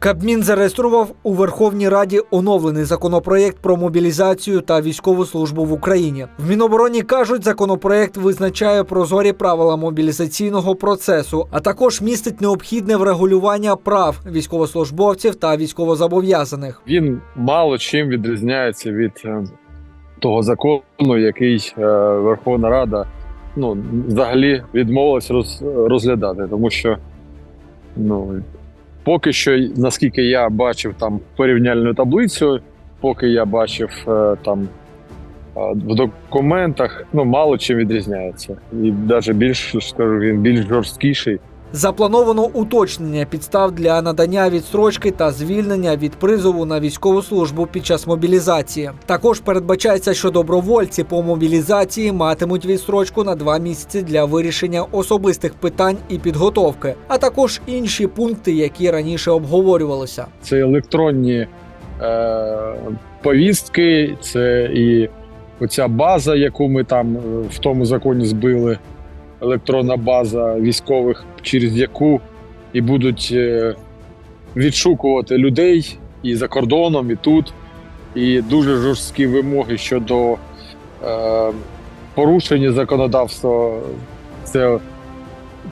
Кабмін зареєстрував у Верховній Раді оновлений законопроєкт про мобілізацію та військову службу в Україні. В Мінобороні кажуть, законопроєкт визначає прозорі правила мобілізаційного процесу, а також містить необхідне врегулювання прав військовослужбовців та військовозобов'язаних. Він мало чим відрізняється від е, того закону, який е, Верховна Рада ну, взагалі відмовилась роз, розглядати, тому що ну, поки що, наскільки я бачив там порівняльну таблицю, поки я бачив е, там е, в документах, ну мало чим відрізняється. І навіть більш скажу, він більш жорсткіший. Заплановано уточнення підстав для надання відстрочки та звільнення від призову на військову службу під час мобілізації. Також передбачається, що добровольці по мобілізації матимуть відстрочку на два місяці для вирішення особистих питань і підготовки, а також інші пункти, які раніше обговорювалися. це електронні е, повістки, це і оця база, яку ми там е, в тому законі збили, електронна база військових, через яку і будуть е, відшукувати людей і за кордоном, і тут. І дуже жорсткі вимоги щодо е, порушення законодавства. Це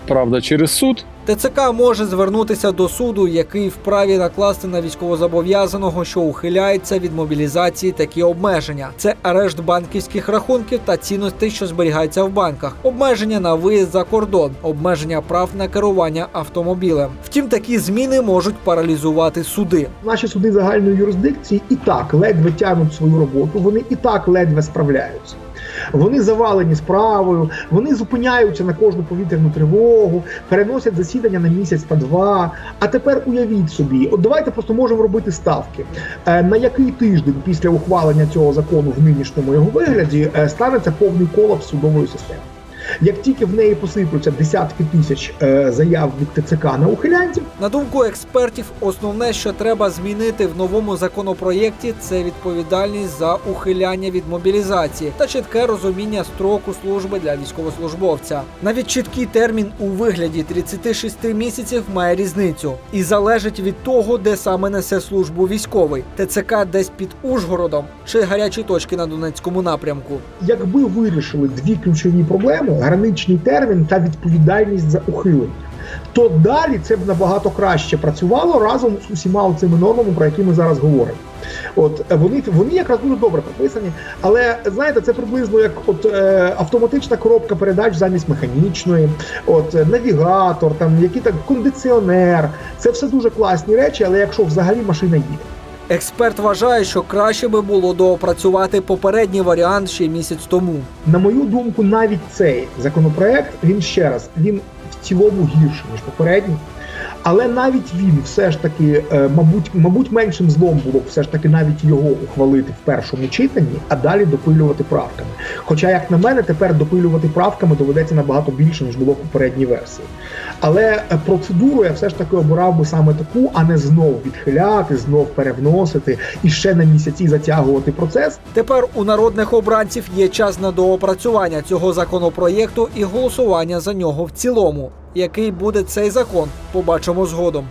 правда через суд. ТЦК може звернутися до суду, який вправі накласти на військовозобов'язаного, що ухиляється від мобілізації такі обмеження: це арешт банківських рахунків та цінностей, що зберігаються в банках, обмеження на виїзд за кордон, обмеження прав на керування автомобілем. Втім, такі зміни можуть паралізувати суди. Наші суди загальної юрисдикції і так ледве тягнуть свою роботу, вони і так ледве справляються. Вони завалені справою, вони зупиняються на кожну повітряну тривогу, переносять засідання на місяць та два. А тепер уявіть собі, от давайте просто можемо робити ставки. Е, На який тиждень після ухвалення цього закону в нинішньому його вигляді е, станеться повний колапс судової системи? Як тільки в неї посиплються десятки тисяч е, заяв від ТЦК на ухилянтів, На думку експертів, основне, що треба змінити в новому законопроєкті, це відповідальність за ухиляння від мобілізації та чітке розуміння строку служби для військовослужбовця. Навіть чіткий термін у вигляді 36 місяців має різницю і залежить від того, де саме несе службу військовий ТЦК десь під Ужгородом чи гарячі точки на Донецькому напрямку. якби вирішили дві ключові проблеми: граничний термін та відповідальність за ухилення. То далі це б набагато краще працювало разом з усіма цими нормами, про які ми зараз говоримо. От вони вони якраз дуже добре прописані, але знаєте, це приблизно як от е, автоматична коробка передач замість механічної, от е, навігатор, там які так кондиціонер. Це все дуже класні речі, але якщо взагалі машина їде. Експерт вважає, що краще би було доопрацювати попередній варіант ще місяць тому. На мою думку, навіть цей законопроект він ще раз він в цілому гірший ніж попередній. Але навіть він все ж таки, е, мабуть, мабуть, меншим злом було все ж таки навіть його ухвалити в першому читанні, а далі допилювати правками. Хоча, як на мене, тепер допилювати правками доведеться набагато більше ніж було в попередній версії. Але е, процедуру я все ж таки обирав би саме таку, а не знов відхиляти, знов перевносити і ще на місяці затягувати процес. Тепер у народних обранців є час на доопрацювання цього законопроєкту і голосування за нього в цілому. Який буде цей закон, побачимо згодом.